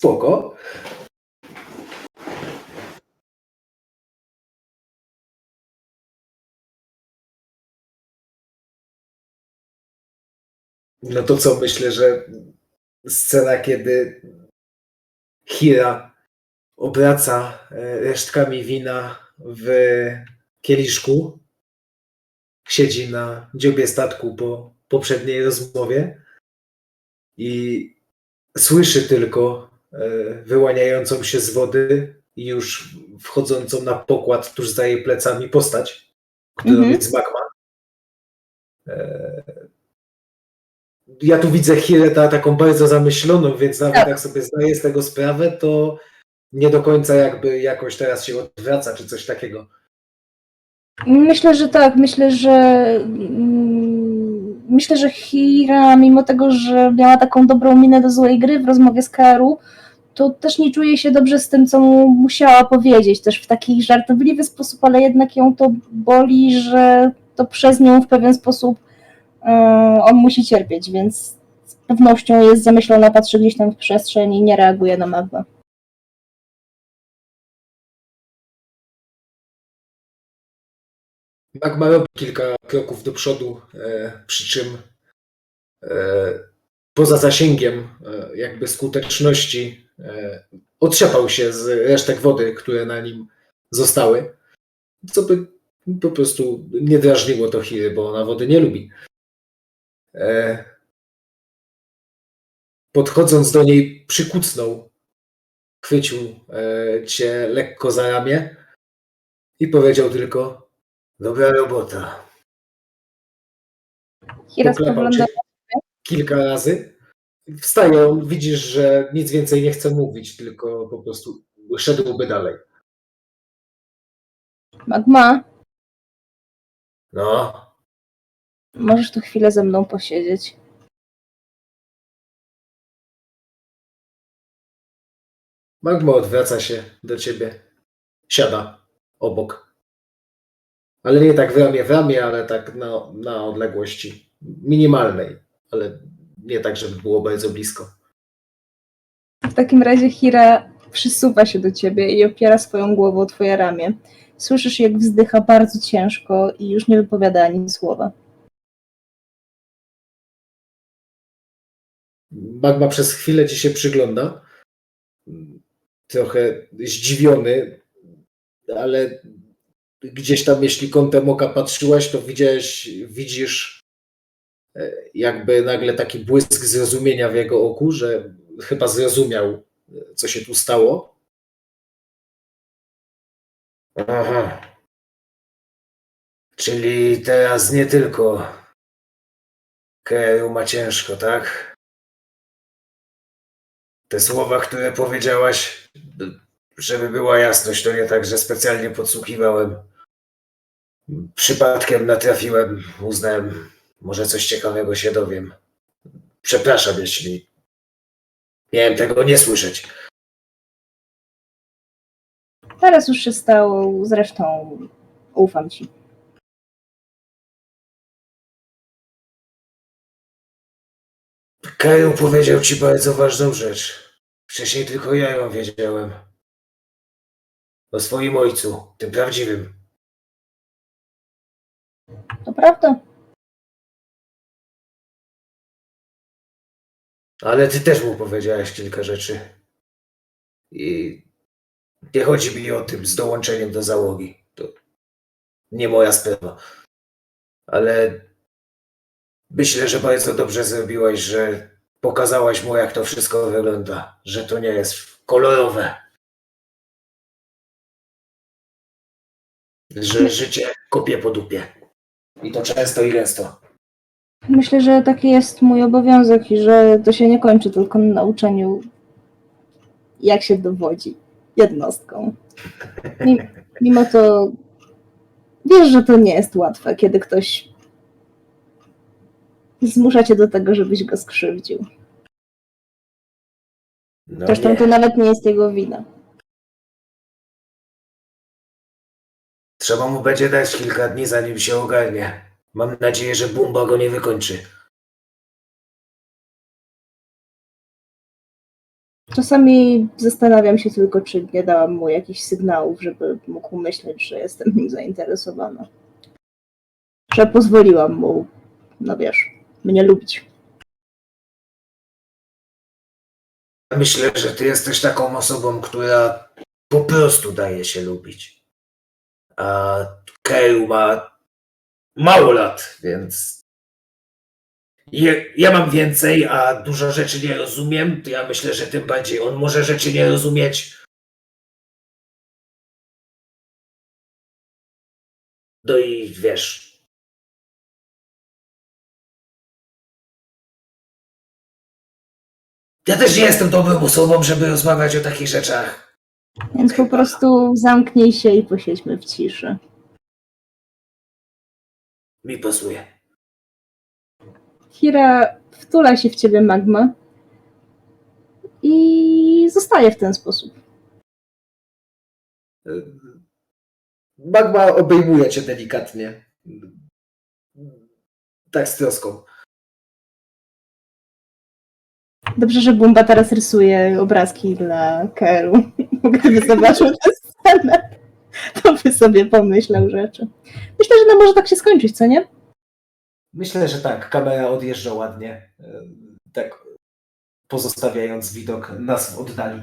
Spoko. No to co, myślę, że scena, kiedy Hira obraca e, resztkami wina w kieliszku, siedzi na dziobie statku po poprzedniej rozmowie i słyszy tylko wyłaniającą się z wody i już wchodzącą na pokład tuż za jej plecami postać, którą Mhm. jest Magma. E, Ja tu widzę Hireta taką bardzo zamyśloną, więc nawet Tak. jak sobie zdaję z tego sprawę, to nie do końca jakby jakoś teraz się odwraca, czy coś takiego. Myślę, że tak. Myślę, że mm, myślę, że Hira, mimo tego, że miała taką dobrą minę do złej gry w rozmowie z Karu, to też nie czuje się dobrze z tym, co mu musiała powiedzieć, też w taki żartobliwy sposób, ale jednak ją to boli, że to przez nią w pewien sposób e, on musi cierpieć, więc z pewnością jest zamyślona, patrzy gdzieś tam w przestrzeń i nie reaguje na magmę. Magma robi kilka kroków do przodu, e, przy czym e, poza zasięgiem e, jakby skuteczności e, otrzepał się z resztek wody, które na nim zostały, co by po prostu nie drażniło to Hiry, bo ona wody nie lubi. E, podchodząc do niej przykucnął, chwycił cię lekko za ramię i powiedział tylko Dobra robota. Hira Poklepał spogląda cię kilka razy. Wstaje, widzisz, że nic więcej nie chce mówić, tylko po prostu szedłby dalej. Magma, No, możesz tu chwilę ze mną posiedzieć. Magma odwraca się do ciebie. Siada obok. Ale nie tak w ramię w ramię, ale tak na, na odległości minimalnej, ale nie tak, żeby było bardzo blisko. W takim razie Hira przysuwa się do ciebie i opiera swoją głową o twoje ramię. Słyszysz, jak wzdycha bardzo ciężko i już nie wypowiada ani słowa. Magma przez chwilę ci się przygląda. Trochę zdziwiony, ale gdzieś tam, jeśli kątem oka patrzyłaś, to widziałeś, widzisz jakby nagle taki błysk zrozumienia w jego oku, że chyba zrozumiał, e, co się tu stało. Aha. Czyli teraz nie tylko Keru ma ciężko, tak? Te słowa, które powiedziałaś, żeby była jasność, to nie tak, że specjalnie podsłuchiwałem. Przypadkiem natrafiłem, uznałem, może coś ciekawego się dowiem. Przepraszam, jeśli miałem tego nie słyszeć. Teraz już się stało, zresztą ufam ci. Kaju powiedział ci bardzo ważną rzecz. Wcześniej tylko ja ją wiedziałem. O swoim ojcu, tym prawdziwym. To prawda? Ale ty też mu powiedziałeś kilka rzeczy. I nie chodzi mi o tym z dołączeniem do załogi. To nie moja sprawa. Ale myślę, że bardzo dobrze zrobiłaś, że pokazałaś mu, jak to wszystko wygląda. Że to nie jest kolorowe. Że życie kopie po dupie. I to często i gęsto. Myślę, że taki jest mój obowiązek i że to się nie kończy tylko na nauczeniu, jak się dowodzi jednostką. Mimo, to wiesz, że to nie jest łatwe, kiedy ktoś zmusza cię do tego, żebyś go skrzywdził. No Zresztą nie. to nawet nie jest jego wina. Trzeba mu będzie dać kilka dni, zanim się ogarnie. Mam nadzieję, że Bumba go nie wykończy. Czasami zastanawiam się tylko, czy nie dałam mu jakichś sygnałów, żeby mógł myśleć, że jestem nim zainteresowana. Że pozwoliłam mu, no wiesz, mnie lubić. Myślę, że ty jesteś taką osobą, która po prostu daje się lubić. A Keju ma mało lat, więc je, ja mam więcej, a dużo rzeczy nie rozumiem, to ja myślę, że tym bardziej on może rzeczy nie rozumieć. No i wiesz. Ja też nie jestem dobrą osobą, żeby rozmawiać o takich rzeczach. Więc po prostu zamknij się i posiedźmy w ciszy. Mi pasuje. Hira wtula się w ciebie magma i zostaje w ten sposób. Magma obejmuje cię delikatnie. Tak z troską. Dobrze, że Bumba teraz rysuje obrazki dla Keru. Bo Gdyby zobaczył tę scenę, to by sobie pomyślał rzeczy. Myślę, że no może tak się skończyć, co nie? Myślę, że tak. Kamera odjeżdża ładnie. e, Tak pozostawiając widok nas w oddali.